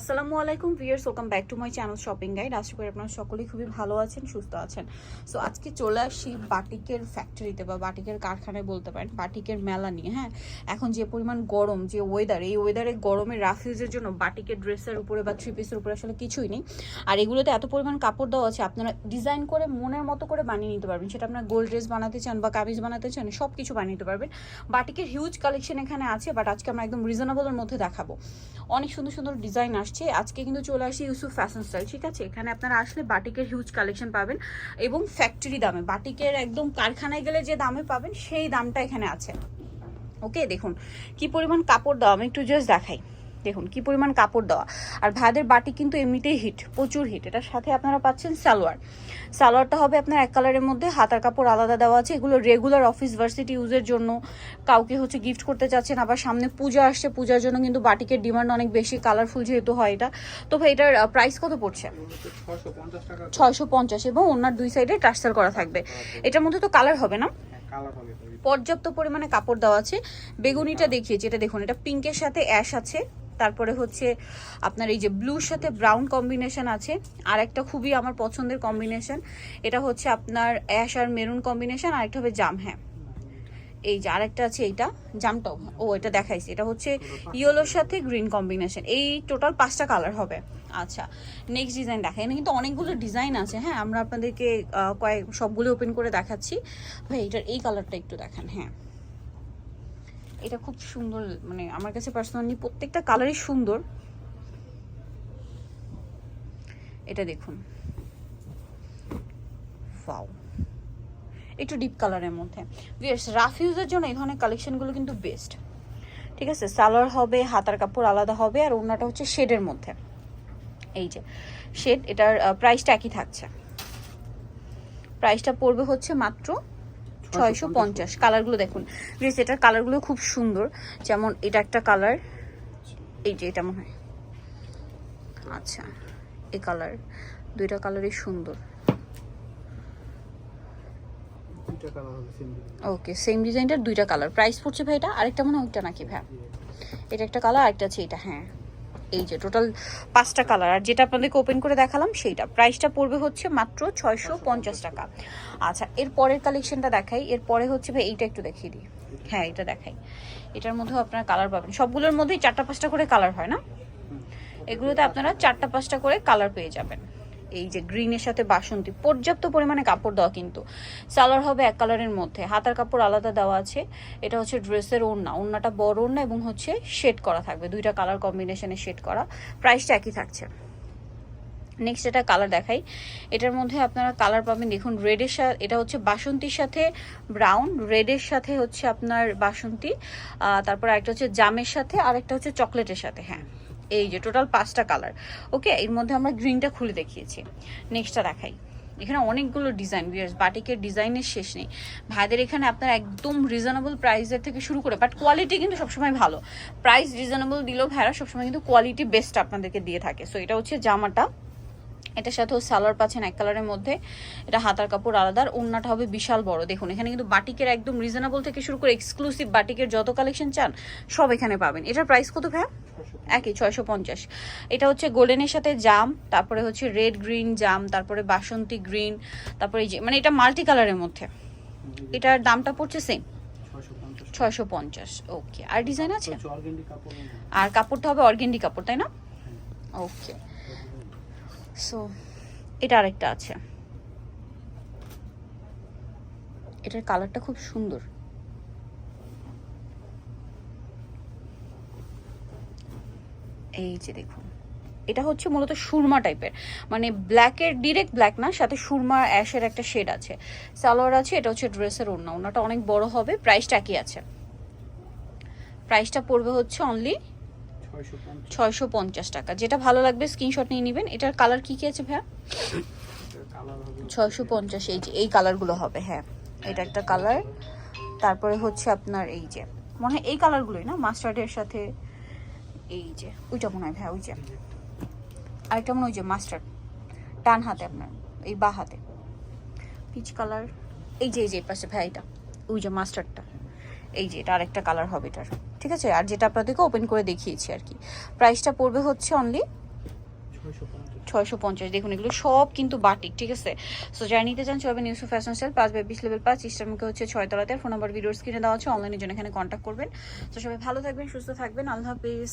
আসসালামু আলাইকুম viewers welcome back to my channel shopping guide. আশা করি আপনারা সকলেই খুবই ভালো আছেন, সুস্থ আছেন। সো আজকে চলে আসি বাটিকের ফ্যাক্টরিতে বা বাটিকের কারখানায় বলতে পারেন, বাটিকের মেলা নিয়ে হ্যাঁ? এখন যে পরিমাণ গরম, যে ওয়েদার এই ওয়েদারে গরমে রাফিউজের জন্য বাটিকের ড্রেসের উপরে বা থ্রি পিসের উপরে আসলে কিছুই নেই। আর এগুলোতে এত পরিমাণ কাপড় দেওয়া আছে, আপনারা ডিজাইন করে মনের মতো করে বানিয়ে নিতে পারবেন। সেটা আপনার গোল্ড ড্রেস বানাতে চান বা কামিজ বানাতে চান সব কিছু বানিয়ে নিতে পারবেন। বাটিকের হিউজ কালেকশন এখানে আছে বাট আজকে আমরা একদম রিজনেবলের মধ্যে দেখাবো। অনেক সুন্দর সুন্দর ডিজাইন আসছে। আজকে কিন্তু চলে আসছে ইউসুফ ফ্যাশন স্টাইল ঠিক আছে? এখানে আপনারা আসলে বাটিকের হিউজ কালেকশন পাবেন এবং ফ্যাক্টরি দামে, বাটিকের একদম কারখানায় গেলে যে দামে পাবেন, সেই দামটা এখানে আছে। ওকে দেখুন, কি পরিমাণ কাপড় দাম, একটু জাস্ট দেখাই। দেখুন, কি পরিমাণ কাপড় দেওয়া। আর ভাইদের বাটি কিন্তু এমনিতেই হিট, প্রচুর হিট। এটার সাথে আপনারা পাচ্ছেন সালোয়ার। সালোয়ারটা হবে আপনার এক কালারের মধ্যে, হাতার কাপড় আলাদা দেওয়া আছে। এগুলো রেগুলার অফিস ভার্সিটি ইউজের জন্য। কাউকে হচ্ছে গিফট করতে চাচ্ছেন, আবার সামনে পূজা আসছে, পূজার জন্য কিন্তু বাটিকের ডিমান্ড অনেক বেশি কালারফুল যেহেতু হয় এটা। তো ভাই, এটার প্রাইস কত পড়ছে? ছয়শো পঞ্চাশ এবং ওনার দুই সাইডে টার্সাল করা থাকবে। এটার মধ্যে তো কালার হবে না। পর্যাপ্ত পরিমাণে কাপড় দেওয়া আছে। বেগুনিটা দেখিয়েছি, এটা দেখুন, এটা পিঙ্কের সাথে অ্যাশ আছে। তারপরে হচ্ছে আপনার এই যে ব্লুর সাথে ব্রাউন কম্বিনেশন আছে। আর একটা খুবই আমার পছন্দের কম্বিনেশন এটা হচ্ছে আপনার অ্যাশ আর মেরুন কম্বিনেশন আর একটা হবে জাম হ্যাঁ। এই যে আরেকটা আছে এইটা, জামটাও। ও, এটা দেখাইছি। এটা হচ্ছে ইয়েলোর সাথে গ্রিন কম্বিনেশন এই টোটাল পাঁচটা কালার হবে। আচ্ছা নেক্সট ডিজাইন দেখা এখানে কিন্তু অনেকগুলো ডিজাইন আছে হ্যাঁ। আমরা আপনাদেরকে কয়েক, সবগুলো ওপেন করে দেখাচ্ছি। ভাই এটার এই কালারটা একটু দেখান হ্যাঁ। এটা খুব সুন্দর মানে আমার কাছে পার্সোনালি প্রত্যেকটা কালারই সুন্দর। এটা দেখুন। ওয়াও একটু ডিপ কালারের মধ্যে। বিয়ার্স রাফ ইউজের জন্য এই ধরনের কালেকশনগুলো কিন্তু বেস্ট ঠিক আছে? সালোয়ার হবে, হাতার কাপড় আলাদা হবে, আর ওনাটা হচ্ছে শেডের মধ্যে। এই যে শেড এটার প্রাইসটা একই থাকছে। প্রাইসটা পড়বে হচ্ছে মাত্র ছয়শো পঞ্চাশ কালারগুলো দেখুন। প্লিজ এটার কালারগুলো খুব সুন্দর। যেমন এটা একটা কালার। এই যে এটা মনে হয়। আচ্ছা এই কালার। দুইটা কালারই সুন্দর। ওকে সেম ডিজাইনটার দুইটা কালার। প্রাইস পড়ছে ভাই এটা আরেকটা মনে হয় ওইটা নাকি ভাই? এটা একটা কালার আরেকটা আছে এটা হ্যাঁ। এই যে টোটাল পাঁচটা কালার আর যেটা আপনাদেরকে ওপেন করে দেখালাম সেইটা। প্রাইসটা পড়বে হচ্ছে মাত্র ছয়শো পঞ্চাশ টাকা। আচ্ছা এর পরের কালেকশনটা দেখাই। এর পরে হচ্ছে ভাই এইটা একটু দেখিয়ে দিই। হ্যাঁ এটা দেখাই। এটার মধ্যেও আপনারা কালার পাবেন। সবগুলোর মধ্যেই চারটা পাঁচটা করে কালার হয় না? এগুলোতে আপনারা চারটা পাঁচটা করে কালার পেয়ে যাবেন। এই যে গ্রিনের সাথে বাসন্তী, পর্যাপ্ত পরিমাণে কাপড় দেওয়া কিন্তু। সালোয়ার হবে এক কালারের মধ্যে। হাতার কাপড় আলাদা দেওয়া আছে। এটা হচ্ছে ড্রেসের ওড়না। ওড়নাটা বড় ওড়না এবং হচ্ছে শেড করা থাকবে। দুইটা কালার কম্বিনেশনে শেড করা। প্রাইসটা একই থাকছে। নেক্সট এটা কালার দেখাই, এটার মধ্যে আপনারা কালার পাবেন। দেখুন রেডের সাথে এটা হচ্ছে বাসন্তীর সাথে ব্রাউন রেডের সাথে হচ্ছে আপনার বাসন্তী। তারপর একটা হচ্ছে জামের সাথে আর একটা হচ্ছে চকলেটের সাথে হ্যাঁ। এই যে টোটাল পাঁচটা কালার। ওকে, এর মধ্যে আমরা গ্রিনটা খুলে দেখিয়েছি। নেক্সটটা দেখাই। এখানে অনেকগুলো ডিজাইন বিয়ার্স বাটিকের ডিজাইনের শেষ নেই। ভাইদের এখানে আপনার একদম রিজনেবল প্রাইসের থেকে শুরু করে বাট কোয়ালিটি কিন্তু সবসময় ভালো। প্রাইস রিজনেবল দিলেও ভাইরা সবসময় কিন্তু কোয়ালিটি বেস্ট আপনাদেরকে দিয়ে থাকে। সো এটা হচ্ছে জামাটা। এটার সাথেও সালোয়ার পাচ্ছেন এক কালারের মধ্যে। এটা হাতার কাপড় আলাদা আর ওড়নাটা হবে বিশাল বড়। দেখুন এখানে কিন্তু বাটিকের একদম রিজনেবল থেকে শুরু করে এক্সক্লুসিভ বাটিকের যত কালেকশন চান সব এখানে পাবেন। এটার প্রাইস কত ভাই একই ছয়শো পঞ্চাশ। এটা হচ্ছে গোল্ডেনের সাথে জাম তারপরে হচ্ছে রেড গ্রিন জাম তারপরে বাসন্তী গ্রিন তারপরে এই যে মানে এটা মাল্টি কালারের মধ্যে। এটার দামটা পড়ছে সেম ছয়শো পঞ্চাশ। ওকে আর ডিজাইন আছে? আর কাপড়টা হবে অর্গেন্ডি কাপড় তাই না? ওকে সো এটা আরেকটা আছে। এটার কালারটা খুব সুন্দর। এই যে দেখুন, এটা হচ্ছে মূলত সুরমা টাইপের। মানে ব্ল্যাকের, ডিরেক্ট ব্ল্যাক না, সাথে সুরমা অ্যাশের একটা শেড আছে। সালোয়ার আছে, এটা হচ্ছে ড্রেসের ওড়না। ওড়নাটা অনেক বড় হবে, প্রাইসটা কি আছে। প্রাইসটা পড়বে হচ্ছে অনলি ছয়শো পঞ্চাশ। টাকা। যেটা ভালো লাগবে স্ক্রিনশট নিয়ে নেবেন। এটার কালার কি কি আছে ভাইয়া? ছয়শো পঞ্চাশ, এই যে, এই কালারগুলো হবে হ্যাঁ। এটা একটা কালার তারপরে হচ্ছে আপনার এই যে, মনে হয় এই কালারগুলোই না? মাস্টার্ডের সাথে এই যে, ওইটা মনে হয় ভাইয়া, ওই যে। আরেকটা মনে হয় ওই যে মাস্টার্ড ডান হাতে আপনার, এই বা হাতে। পিচ কালার এই যে এই যে পাশে ভাই এটা, ওই যে মাস্টার্ডটা এই যে, এটা আরেকটা কালার হবে এটার, ঠিক আছে? আর যেটা আপনাদেরকে ওপেন করে দেখিয়েছি আর কি। প্রাইসটা পড়বে হচ্ছে অনলি ছয়শো পঞ্চাশ। দেখুন, এগুলো সব কিন্তু বাটিক ঠিক আছে? সো যারা নিতে চান চলবে নিউসু ফ্যাশন সেল পাঁচ বাই লেভেল পাঁচ ইস্টারমুখে হচ্ছে ছয়তলাতে ফোন নাম্বার ভিডিওর স্ক্রিনে দেওয়া আছে অনলাইনের জন্য এখানে কন্ট্যাক্ট করবেন। তো সবাই ভালো থাকবেন, সুস্থ থাকবেন, আল্লাহ হাফিজ।